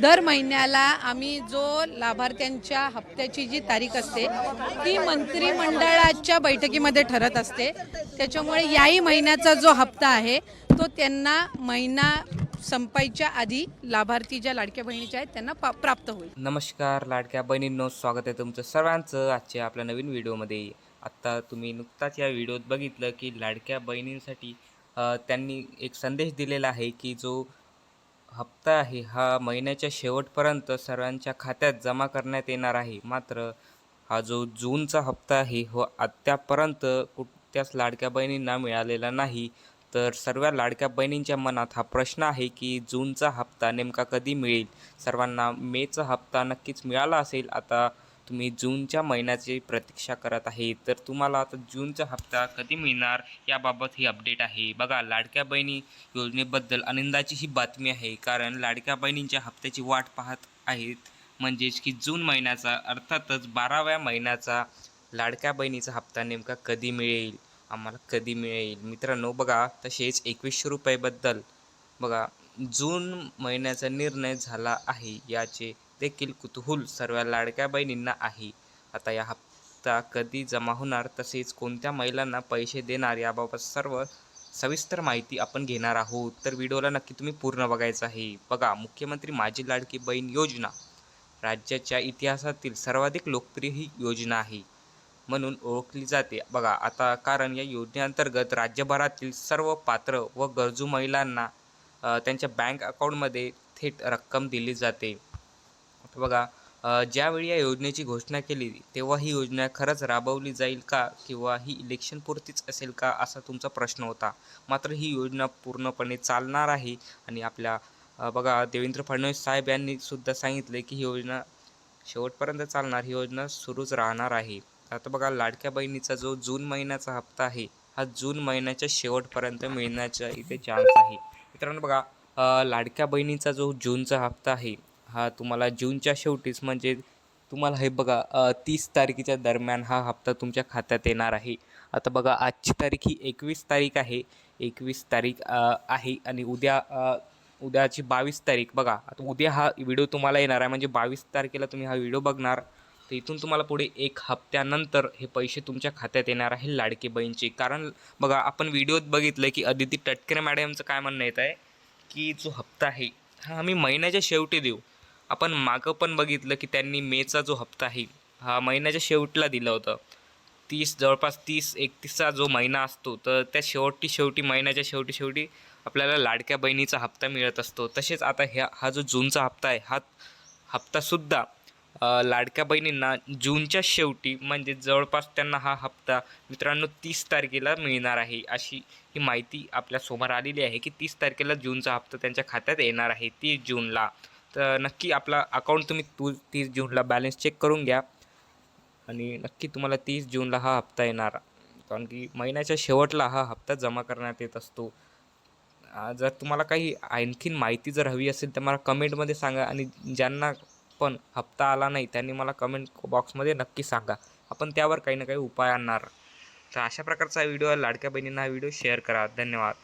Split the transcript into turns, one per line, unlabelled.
दर महिन्याला आम्ही जो लाभार्थ्यांच्या हप्त्याची जी तारीख असते ती मंत्रिमंडळाच्या बैठकीमध्ये ठरत असते. त्याच्यामुळे याही महिन्याचा जो हप्ता आहे तो त्यांना महिना संपायच्या आधी लाभार्थी ज्या लाडक्या बहिणीच्या आहेत त्यांना पा- प्राप्त होईल.
नमस्कार लाडक्या बहिणींनो स्वागत आहे तुमचं सर्वांचं आजच्या आपल्या नवीन व्हिडिओमध्ये. आत्ता तुम्ही नुकताच या व्हिडिओत बघितलं की लाडक्या बहिणींसाठी त्यांनी एक संदेश दिलेला आहे की जो हप्ता आहे. हा महिन्याच्या शेवटपर्यंत सर्वांच्या खात्यात जमा करण्यात येणार आहे. मात्र हा जो जूनचा हप्ता आहे हो आत्तापर्यंत कुठल्याच लाडक्या बहिणींना मिळालेला नाही. तर सर्व लाडक्या बहिणींच्या मनात हा प्रश्न आहे की जूनचा हप्ता नेमका कधी मिळेल? सर्वांना मेचा हप्ता नक्कीच मिळाला असेल. आता तुम्ही जूनच्या महिन्याची प्रतीक्षा करत आहे तर तुम्हाला आता जूनचा हप्ता कधी मिळणार याबाबत ही अपडेट आहे. बघा लाडक्या बहिणी योजनेबद्दल आनंदाची ही बातमी आहे कारण लाडक्या बहिणींच्या हप्त्याची वाट पाहत आहेत. म्हणजेच की जून महिन्याचा अर्थातच बाराव्या महिन्याचा लाडक्या बहिणीचा हप्ता नेमका कधी मिळेल? आम्हाला कधी मिळेल? मित्रांनो बघा तसेच एकवीसशे रुपयेबद्दल बघा जून महिन्याचा निर्णय झाला आहे याचे देखील कुतूहल सर्व लाडक्या बहिणींना आहे. आता या हप्ता कधी जमा होणार तसेच कोणत्या महिलांना पैसे देणार याबाबत सर्व सविस्तर माहिती आपण घेणार आहोत. तर व्हिडिओला नक्की तुम्ही पूर्ण बघायचं आहे. बघा मुख्यमंत्री माझी लाडकी बहीण योजना. राज्याच्या इतिहासातील सर्वाधिक लोकप्रिय ही योजना आहे. म्हणून ओळखली जाते. बघा आता कारण या योजनेअंतर्गत राज्यभरातील सर्व पात्र व गरजू महिलांना त्यांच्या बँक अकाउंटमध्ये थेट रक्कम दिली जाते. बघा ज्यावेळी या योजनेची घोषणा केली तेव्हा ही योजना खरंच राबवली जाईल का? किंवा ही इलेक्शनपुरतीच असेल का? असा तुमचा प्रश्न होता. मात्र ही योजना पूर्णपणे चालणार आहे. आणि आपल्या बघा देवेंद्र फडणवीस साहेब यांनी सुद्धा सांगितले की ही योजना शेवटपर्यंत चालणार ही योजना सुरूच राहणार आहे. आता बघा लाडक्या बहिणीचा जो जून महिन्याचा हप्ता आहे हा जून महिन्याच्या शेवटपर्यंत मिळण्याचा इथे चान्स आहे. मित्रांनो बघा लाडक्या बहिणीचा जो जूनचा हप्ता आहे हा तुम्हाला जूनच्या शेवटीच म्हणजे तुम्हाला हे बघा तीस तारखेच्या दरम्यान हा हप्ता तुमच्या खात्यात येणार आहे. आता बघा आजची तारीख ही एकवीस तारीख आहे. एकवीस तारीख आहे आणि उद्या उद्याची बावीस तारीख. बघा आता उद्या हा व्हिडिओ तुम्हाला येणार आहे म्हणजे बावीस तारखेला तुम्ही हा व्हिडिओ बघणार. तर इथून तुम्हाला पुढे एक हप्त्यानंतर हे पैसे तुमच्या खात्यात येणार आहे लाडके बहीणचे. कारण बघा आपण व्हिडिओत बघितलं की अदिती टटकरे मॅडमचं काय म्हणणं येत आहे की जो हप्ता आहे हा आम्ही महिन्याच्या शेवटी देऊ. आपण मागं पण बघितलं की त्यांनी मेचा जो हप्ता आहे हा महिन्याच्या शेवटला दिलं होतं. तीस जवळपास तीस एकतीसचा जो महिना असतो तर त्या शेवटी शेवटी महिन्याच्या शेवटी शेवटी आपल्याला लाडक्या बहिणीचा हप्ता मिळत असतो. तसेच आता ह्या हा जो जूनचा हप्ता आहे हा हप्तासुद्धा लाडक्या बहिणींना जूनच्या शेवटी म्हणजे जवळपास त्यांना हा हप्ता मित्रांनो तीस तारखेला मिळणार आहे अशी ही माहिती आपल्यासमोर आलेली आहे की तीस तारखेला जूनचा हप्ता त्यांच्या खात्यात येणार आहे तीस जूनला. तर नक्की आपला अकाउंट तुम्ही तू तीस जूनला बॅलन्स चेक करून घ्या. आणि नक्की तुम्हाला तीस जूनला हा हप्ता येणार. कारण की महिन्याच्या शेवटला हा हप्ता जमा करण्यात येत असतो. जर तुम्हाला काही आणखीन माहिती जर हवी असेल तर मला कमेंटमध्ये सांगा. आणि ज्यांना पण हप्ता आला नाही त्यांनी मला कमेंट बॉक्समध्ये नक्की सांगा. आपण त्यावर काही ना काही उपाय आणणार. तर अशा प्रकारचा व्हिडिओ लाडक्या बहिणींना हा व्हिडिओ शेअर करा. धन्यवाद.